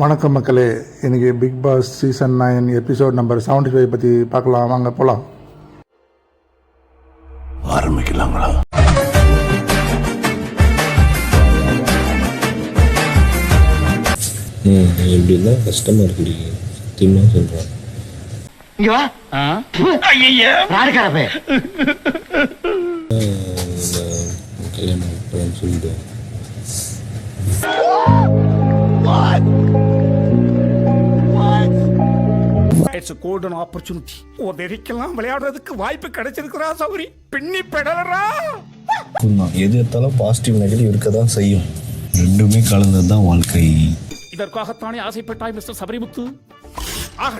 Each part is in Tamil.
வணக்கம் மக்களே. இன்னைக்கு Bigg Boss season nine episode number seventy five பற்றி பார்க்கலாம். வாங்க போகலாம் ஆரம்பிக்கலாங்களா? ம் எப்படின்னா கஷ்டமாக இருக்குடி. சத்தியமாக சொல்கிறேன் இங்க வா. இட்ஸ் கோல்டன் ஆப்பர்ச்சுனிட்டி உதவிக்கெல்லாம் விளையாடுறதுக்கு வாய்ப்பு கிடைச்சிருக்கிறா சௌரி. பின்னி பெடலரா எது எடுத்தாலும் பாசிட்டிவ் நெகட்டிவ் இருக்க தான் செய்யும். ரெண்டுமே கலந்தது தான் வாழ்க்கை. இதற்காகத்தானே ஆசைப்பட்டாய் மிஸ்டர் சபரிமுத்து? ஆக.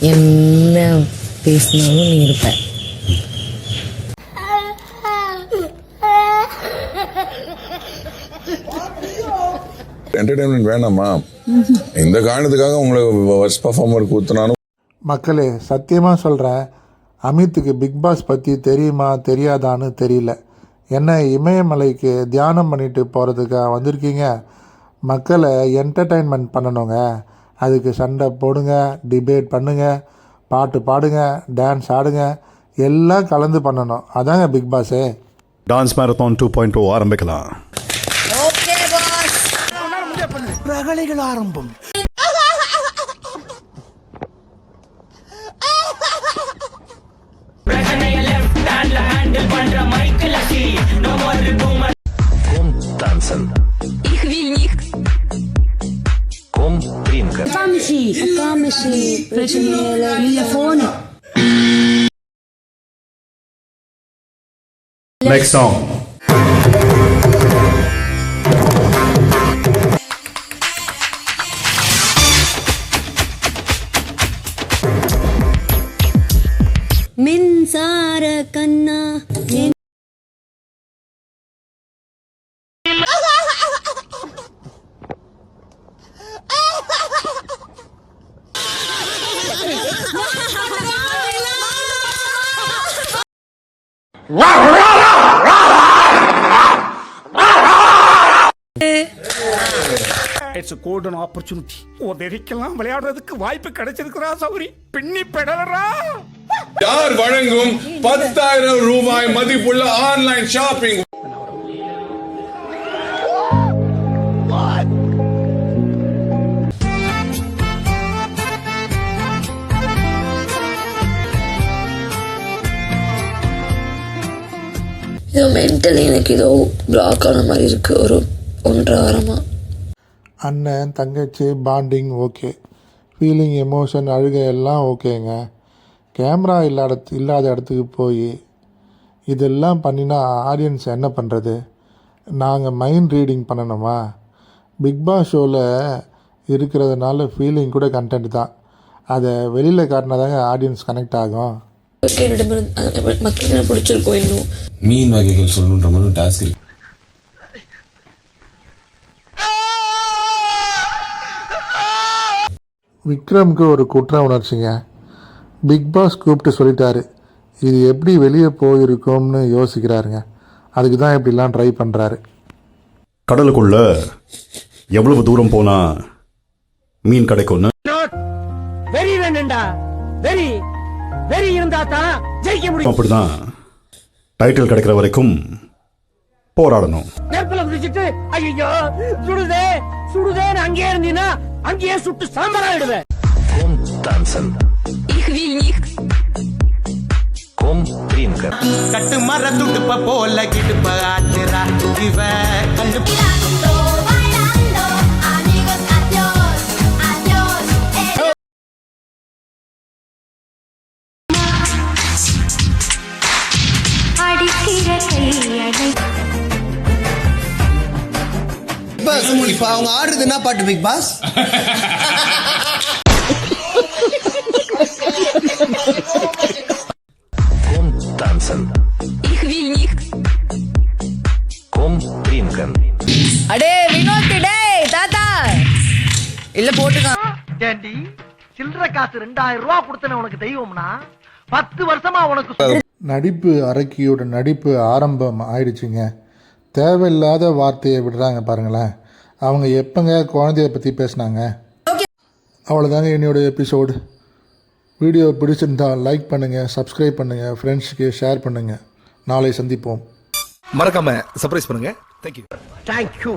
என்ன பேசினாலும் நீ இருப்ப. என்டர்டைன்மெண்ட் வேணாமா? இந்த காரணத்துக்காக உங்களை ஃபர்ஸ்ட் பர்ஃபார்மர் ஊத்துனாலும் மக்களே சத்தியமாக சொல்கிறேன் அமித்துக்கு பிக் பாஸ் பற்றி தெரியுமா தெரியாதான்னு தெரியல. என்ன இமயமலைக்கு தியானம் பண்ணிட்டு போகிறதுக்காக வந்திருக்கீங்க? மக்களை என்டர்டைன்மெண்ட் பண்ணணுங்க. அதுக்கு சண்டை போடுங்க டிபேட் பண்ணுங்க பாட்டு பாடுங்க டான்ஸ் ஆடுங்க எல்லாம் கலந்து பண்ணணும். அதாங்க Bigg பாஸே dance marathon two point two ஆரம்பிக்கலாம். காமிஷி காமிஷி பிரச்சனை இல்ல போன் நெக்ஸ்ட் சாங் மின்சார கண்ணா என் இட்ஸ் கோல்டன் ஆப்பர்ச்சுனிட்டி உதவிக்கெல்லாம் விளையாடுறதுக்கு வாய்ப்பு கிடைச்சிருக்கிறா சௌரி. பின்னி பெடலரா யார் வழங்கும் பத்தாயிரம் ரூபாய் மதிப்புள்ள ஆன்லைன் ஷாப்பிங் ஏதோ மென்டலி எனக்கு ஏதோ பிளாக் ஆன மாதிரி இருக்கு. ஒரு ஒன்றரை அண்ணன் தங்கச்சி பாண்டிங் ஓகே ஃபீலிங் எமோஷன் அழுகை எல்லாம் ஓகேங்க கேமரா இல்லாத இல்லாத இடத்துக்கு போய் இதெல்லாம் பண்ணினா ஆடியன்ஸ் என்ன பண்ணுறது நாங்கள் மைண்ட் ரீடிங் பண்ணணுமா? பிக் பாஸ் ஷோவில் இருக்கிறதுனால ஃபீலிங் கூட கண்டென்ட் தான். அதை வெளியில் காட்டினா தாங்க ஆடியன்ஸ் கனெக்ட் ஆகும். மக்களிடமிருந்து அந்த மக்களுக்கு என்ன பிடிச்சிருக்கோம் இன்னும் மீன் வகைகள் சொல்லணுன்ற மாதிரி டாஸ்க் இருக்கு. விக்ரம்க்கு ஒரு குற்ற உணர்ச்சிங்க. பிக் பாஸ் கூப்பிட்டு சொல்லிட்டாரு இது எப்படி வெளியே போயிருக்கோம்னு யோசிக்கிறாருங்க. அதுக்கு தான் இப்படிலாம் ட்ரை பண்ணுறாரு கடலுக்குள்ள எவ்வளவு தூரம் போனா மீன் கிடைக்கும்னு வெறி வேணும்டா வெறி வெறி இருந்தா தான் ஜெயிக்க முடியும். அப்படிதான் டைட்டில் கிடைக்கிற வரைக்கும் போராடணும். நெருப்புல குதிச்சிட்டு ஐயோ சுடுதே சுடுதேன்னு அங்கேயே இருந்தீங்கன்னா அங்கேயே சுட்டு சாம்பரா விடுவேன் கட்டு மர துடுப்ப போல கிடுப்ப ஆட்டுறா இவ கண்டு bailando, amigos, adiós, adiós. Eh. Pass இப்ப அவங்க ஆடுறது என்ன பாட்டு பிக் பாஸ் இல்ல போட்டுக்கா. ஏண்டி சில்லற காசு ரெண்டாயிரம் ரூபாய் கொடுத்தன உனக்கு தெய்வம்னா பத்து வருஷமா உனக்கு நடிப்பு அரக்கியோட நடிப்பு ஆரம்பம் ஆயிடுச்சுங்க. தேவையில்லாத வார்த்தையை விடுறாங்க பாருங்களேன். அவங்க எப்போங்க குழந்தைய பற்றி பேசுனாங்க? அவ்வளோதாங்க என்னோட எபிசோடு வீடியோ பிடிச்சிருந்தா லைக் பண்ணுங்கள் சப்ஸ்கிரைப் பண்ணுங்கள் ஃப்ரெண்ட்ஸுக்கு ஷேர் பண்ணுங்கள் நாளை சந்திப்போம். மறக்காம சர்ப்ரைஸ் பண்ணுங்க. Thank you thank you